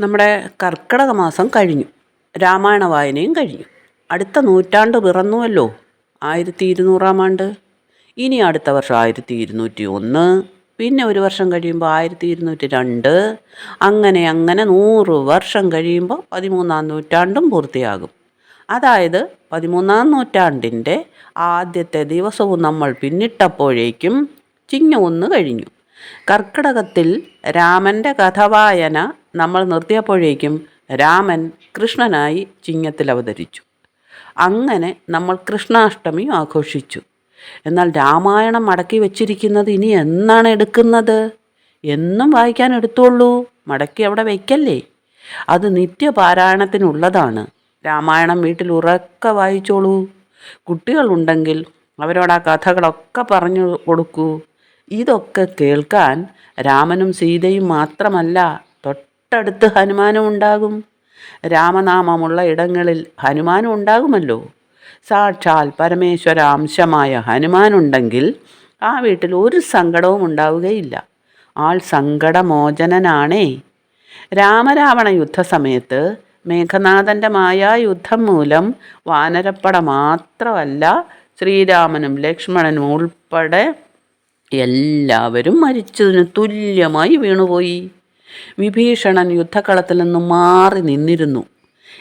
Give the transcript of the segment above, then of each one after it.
നമ്മുടെ കർക്കിടക മാസം കഴിഞ്ഞു. രാമായണ വായനയും കഴിഞ്ഞു. അടുത്ത നൂറ്റാണ്ട് പിറന്നുവല്ലോ. ആയിരത്തി ഇരുന്നൂറാം ആണ്ട്. ഇനി അടുത്ത വർഷം ആയിരത്തി ഇരുന്നൂറ്റി ഒന്ന് പിന്നെ ഒരു വർഷം കഴിയുമ്പോൾ ആയിരത്തി ഇരുന്നൂറ്റി രണ്ട് അങ്ങനെ അങ്ങനെ നൂറ് വർഷം കഴിയുമ്പോൾ പതിമൂന്നാം നൂറ്റാണ്ടും പൂർത്തിയാകും. അതായത് പതിമൂന്നാം നൂറ്റാണ്ടിന്റെ ആദ്യത്തെ ദിവസവും നമ്മൾ പിന്നിട്ടപ്പോഴേക്കും ചിങ്ങ ഒന്ന് കഴിഞ്ഞു. കർക്കിടകത്തിൽ രാമന്റെ കഥവായന നമ്മൾ നിർത്തിയപ്പോഴേക്കും രാമൻ കൃഷ്ണനായി ചിങ്ങത്തിൽ അവതരിച്ചു. അങ്ങനെ നമ്മൾ കൃഷ്ണാഷ്ടമി ആഘോഷിച്ചു. എന്നാൽ രാമായണം മടക്കി വെച്ചിരിക്കുന്നത് ഇനി എന്നാണ് എടുക്കുന്നത്? എന്നും വായിക്കാൻ എടുത്തോളൂ. മടക്കി അവിടെ വയ്ക്കല്ലേ? അത് നിത്യപാരായണത്തിനുള്ളതാണ്. രാമായണം വീട്ടിൽ ഉറക്കെ വായിച്ചോളൂ. കുട്ടികളുണ്ടെങ്കിൽ അവരോട് ആ കഥകളൊക്കെ പറഞ്ഞു കൊടുക്കൂ. ഇതൊക്കെ കേൾക്കാൻ രാമനും സീതയും മാത്രമല്ല തൊട്ടടുത്ത് ഹനുമാനും ഉണ്ടാകും രാമനാമമുള്ള ഇടങ്ങളിൽ ഹനുമാനും ഉണ്ടാകുമല്ലോ സാക്ഷാൽ പരമേശ്വരാംശമായ ഹനുമാനുണ്ടെങ്കിൽ ആ വീട്ടിൽ ഒരു സങ്കടവും ഉണ്ടാവുകയില്ല. ആൾ സങ്കടമോചനനാണേ. രാമരാവണ യുദ്ധസമയത്ത് മേഘനാഥന്റെ മായായുദ്ധം മൂലം വാനരപ്പട മാത്രമല്ല ശ്രീരാമനും ലക്ഷ്മണനും ഉൾപ്പെടെ എല്ലാവരും മരിച്ചതിന് തുല്യമായി വീണുപോയി. വിഭീഷണൻ യുദ്ധക്കളത്തിൽ നിന്നും മാറി നിന്നിരുന്നു.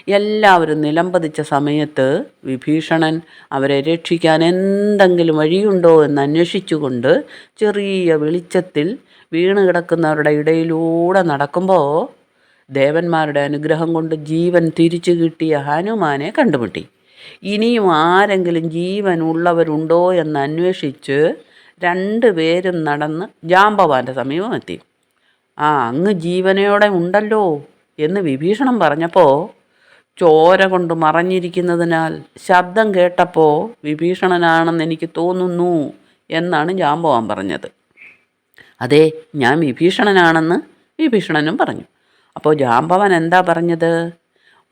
എല്ലാവരും നിലംപതിച്ച സമയത്ത് വിഭീഷണൻ അവരെ രക്ഷിക്കാൻ എന്തെങ്കിലും വഴിയുണ്ടോ എന്ന് അന്വേഷിച്ചുകൊണ്ട് ചെറിയ വെളിച്ചത്തിൽ വീണ് കിടക്കുന്നവരുടെ ഇടയിലൂടെ നടക്കുമ്പോൾ ദേവന്മാരുടെ അനുഗ്രഹം കൊണ്ട് ജീവൻ തിരിച്ചു കിട്ടിയ ഹനുമാനെ കണ്ടുമുട്ടി. ഇനിയും ആരെങ്കിലും ജീവൻ ഉള്ളവരുണ്ടോ എന്ന് അന്വേഷിച്ച് രണ്ടുപേരും നടന്ന് ജാമ്പവാന്റെ സമീപമെത്തി ആ അങ്ങ് ജീവനയോടെ ഉണ്ടല്ലോ എന്ന് വിഭീഷണം പറഞ്ഞപ്പോൾ ചോര കൊണ്ട് മറഞ്ഞിരിക്കുന്നതിനാൽ ശബ്ദം കേട്ടപ്പോൾ വിഭീഷണനാണെന്ന് എനിക്ക് തോന്നുന്നു എന്നാണ് ജാമ്പവാൻ പറഞ്ഞത്. അതെ ഞാൻ വിഭീഷണനാണെന്ന് വിഭീഷണനും പറഞ്ഞു. അപ്പോൾ ജാമ്പവൻ എന്താ പറഞ്ഞത്?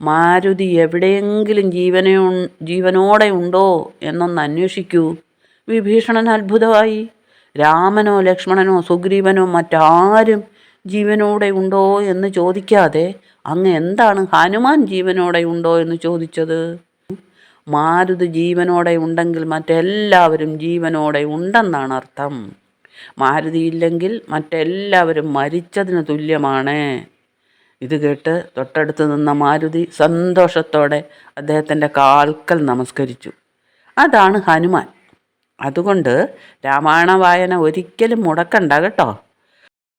മാരുതി എവിടെയെങ്കിലും ജീവനോ ജീവനോടെ ഉണ്ടോ എന്നൊന്ന് അന്വേഷിക്കൂ. വിഭീഷണൻ അത്ഭുതമായി. രാമനോ ലക്ഷ്മണനോ സുഗ്രീവനോ മറ്റാരും ജീവനോടെ ഉണ്ടോ എന്ന് ചോദിക്കാതെ അങ്ങ് എന്താണ് ഹനുമാൻ ജീവനോടെ ഉണ്ടോ എന്ന് ചോദിച്ചത്? മാരുത് ജീവനോടെ ഉണ്ടെങ്കിൽ മറ്റെല്ലാവരും ജീവനോടെ ഉണ്ടെന്നാണ് അർത്ഥം. മാരുതി ഇല്ലെങ്കിൽ മറ്റെല്ലാവരും മരിച്ചതിന് തുല്യമാണ്. ഇത് കേട്ട് തൊട്ടടുത്ത് നിന്ന മാരുതി സന്തോഷത്തോടെ അദ്ദേഹത്തിന്റെ കാൽക്കൽ നമസ്കരിച്ചു. അതാണ് ഹനുമാൻ. അതുകൊണ്ട് രാമായണ വായന ഒരിക്കലും മുടക്കണ്ട കേട്ടോ.